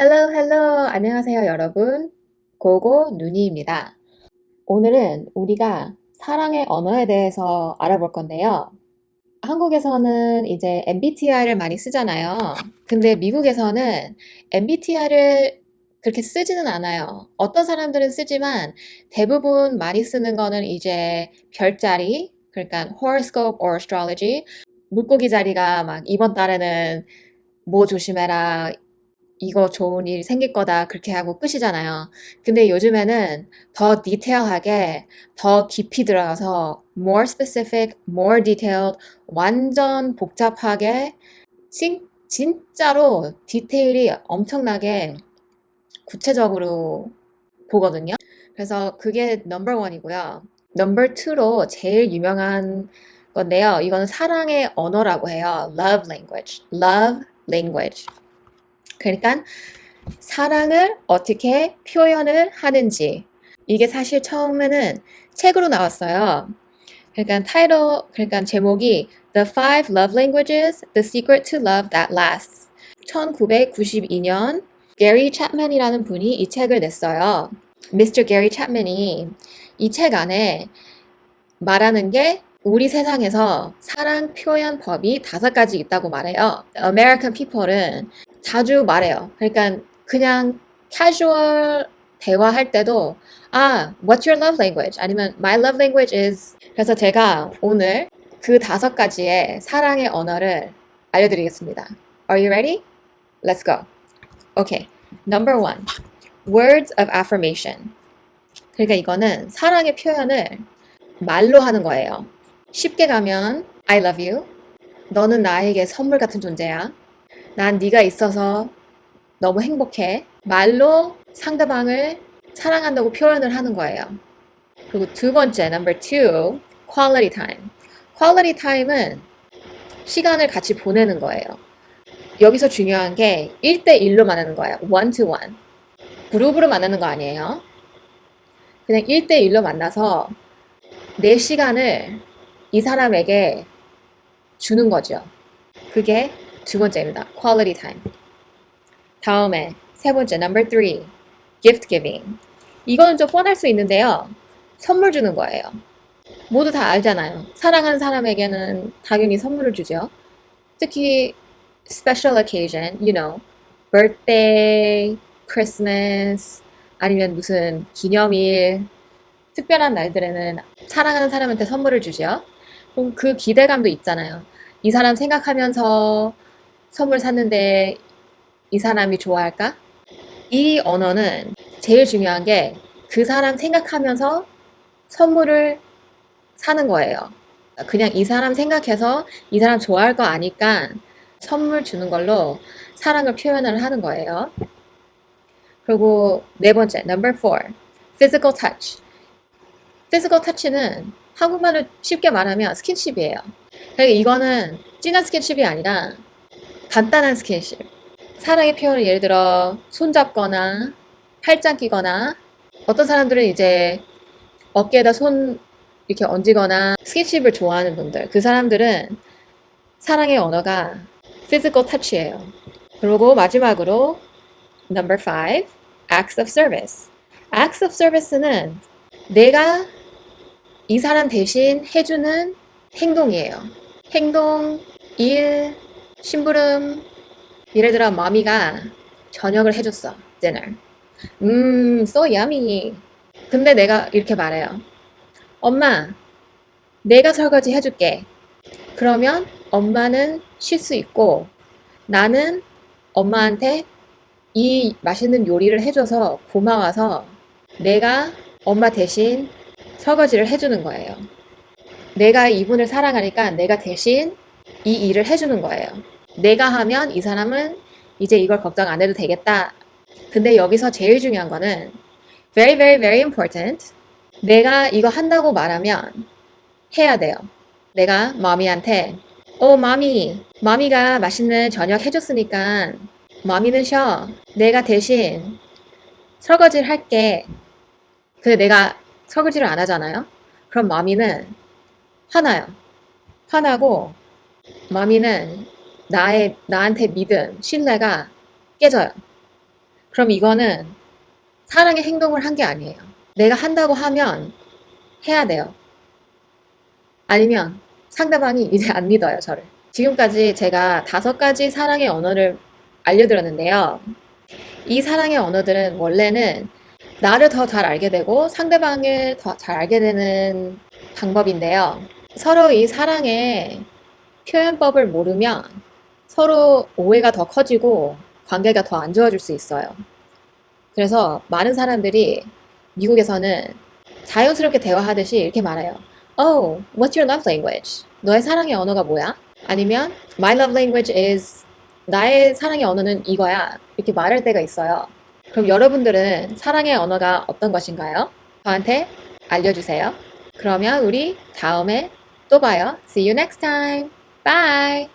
헬로 헬로 안녕하세요 여러분. 고고 누니입니다. 오늘은 우리가 사랑의 언어에 대해서 알아볼 건데요. 한국에서는 이제 MBTI를 많이 쓰잖아요. 근데 미국에서는 MBTI를 그렇게 쓰지는 않아요. 어떤 사람들은 쓰지만 대부분 많이 쓰는 거는 이제 별자리 그러니까 horoscope or astrology 물고기 자리가 막 이번 달에는 뭐 조심해라 이거 좋은 일 생길 거다 그렇게 하고 끝이잖아요. 근데 요즘에는 더 디테일하게 더 깊이 들어가서 more specific, more detailed, 완전 복잡하게 진, 진짜로 디테일이 엄청나게 구체적으로 보거든요. 그래서 그게 넘버 원이고요. 넘버 투로 제일 유명한 건데요. 이거는 사랑의 언어라고 해요. love language. love language. 그러니까 사랑을 어떻게 표현을 하는지 이게 사실 처음에는 책으로 나왔어요. 그러니까 타이틀 그러니까 제목이 The Five Love Languages: The Secret to Love That Lasts. 1992년 게리 챕맨이라는 분이 이 책을 냈어요. 미스터 게리 챕맨이 이 책 안에 말하는 게 우리 세상에서 사랑 표현 법이 다섯 가지 있다고 말해요. American people은 자주 말해요. 그러니까 그냥 캐주얼 대화할 때도 아, what's your love language? 아니면 my love language is 그래서 제가 오늘 그 다섯 가지의 사랑의 언어를 알려드리겠습니다. Are you ready? Let's go. Okay. Number one. Words of affirmation. 그러니까 이거는 사랑의 표현을 말로 하는 거예요. 쉽게 가면 I love you. 너는 나에게 선물 같은 존재야. 난 네가 있어서 너무 행복해. 말로 상대방을 사랑한다고 표현을 하는 거예요. 그리고 두 번째, number two, quality time. quality time은 시간을 같이 보내는 거예요. 여기서 중요한 게 1대1로 만나는 거예요. one to one. 그룹으로 만나는 거 아니에요. 그냥 1대1로 만나서 내 시간을 이 사람에게 주는 거죠. 그게 두 번째입니다. quality time. 다음에 세 번째 number three, gift giving. 이거는 좀 뻔할 수 있는데요. 선물 주는 거예요. 모두 다 알잖아요. 사랑하는 사람에게는 당연히 선물을 주죠. 특히 special occasion, you know, birthday, Christmas, 아니면 무슨 기념일, 특별한 날들에는 사랑하는 사람한테 선물을 주죠. 그럼 그 기대감도 있잖아요. 이 사람 생각하면서 선물 샀는데 이 사람이 좋아할까? 이 언어는 제일 중요한 게 그 사람 생각하면서 선물을 사는 거예요. 그냥 이 사람 생각해서 이 사람 좋아할 거 아니까 선물 주는 걸로 사랑을 표현을 하는 거예요. 그리고 네 번째, number four, physical touch. physical touch는 한국말로 쉽게 말하면 스킨십이에요. 그러니까 이거는 진한 스킨십이 아니라 간단한 스킨십. 사랑의 표현을 예를 들어 손잡거나 팔짱 끼거나 어떤 사람들은 이제 어깨에다 손 이렇게 얹거나 스킨십을 좋아하는 분들 그 사람들은 사랑의 언어가 physical touch예요. 그리고 마지막으로 number five, acts of service. acts of service는 내가 이 사람 대신 해주는 행동이에요. 행동, 일, 심부름. 예를 들어 마미가 저녁을 해줬어. dinner. 음, so yummy. 근데 내가 이렇게 말해요. 엄마, 내가 설거지 해줄게. 그러면 엄마는 쉴 수 있고 나는 엄마한테 이 맛있는 요리를 해줘서 고마워서 내가 엄마 대신 설거지를 해주는 거예요. 내가 이분을 사랑하니까 내가 대신 이 일을 해주는 거예요. 내가 하면 이 사람은 이제 이걸 걱정 안 해도 되겠다. 근데 여기서 제일 중요한 거는 very very very important. 내가 이거 한다고 말하면 해야 돼요. 내가 마미한테 어 마미 마미가 맛있는 저녁 해줬으니까 마미는 쉬어. 내가 대신 설거지를 할게. 근데 내가 설거지를 안 하잖아요. 그럼 마미는 화나요. 화나고 마미는 나의 나한테 믿음, 신뢰가 깨져요. 그럼 이거는 사랑의 행동을 한 게 아니에요. 내가 한다고 하면 해야 돼요. 아니면 상대방이 이제 안 믿어요, 저를. 지금까지 제가 다섯 가지 사랑의 언어를 알려드렸는데요. 이 사랑의 언어들은 원래는 나를 더 잘 알게 되고 상대방을 더 잘 알게 되는 방법인데요. 서로 이 사랑의 표현법을 모르면 서로 오해가 더 커지고 관계가 더 안 좋아질 수 있어요. 그래서 많은 사람들이 미국에서는 자연스럽게 대화하듯이 이렇게 말해요. Oh, what's your love language? 너의 사랑의 언어가 뭐야? 아니면 My love language is 나의 사랑의 언어는 이거야. 이렇게 말할 때가 있어요. 그럼 여러분들은 사랑의 언어가 어떤 것인가요? 저한테 알려주세요. 그러면 우리 다음에 또 봐요. See you next time. Bye.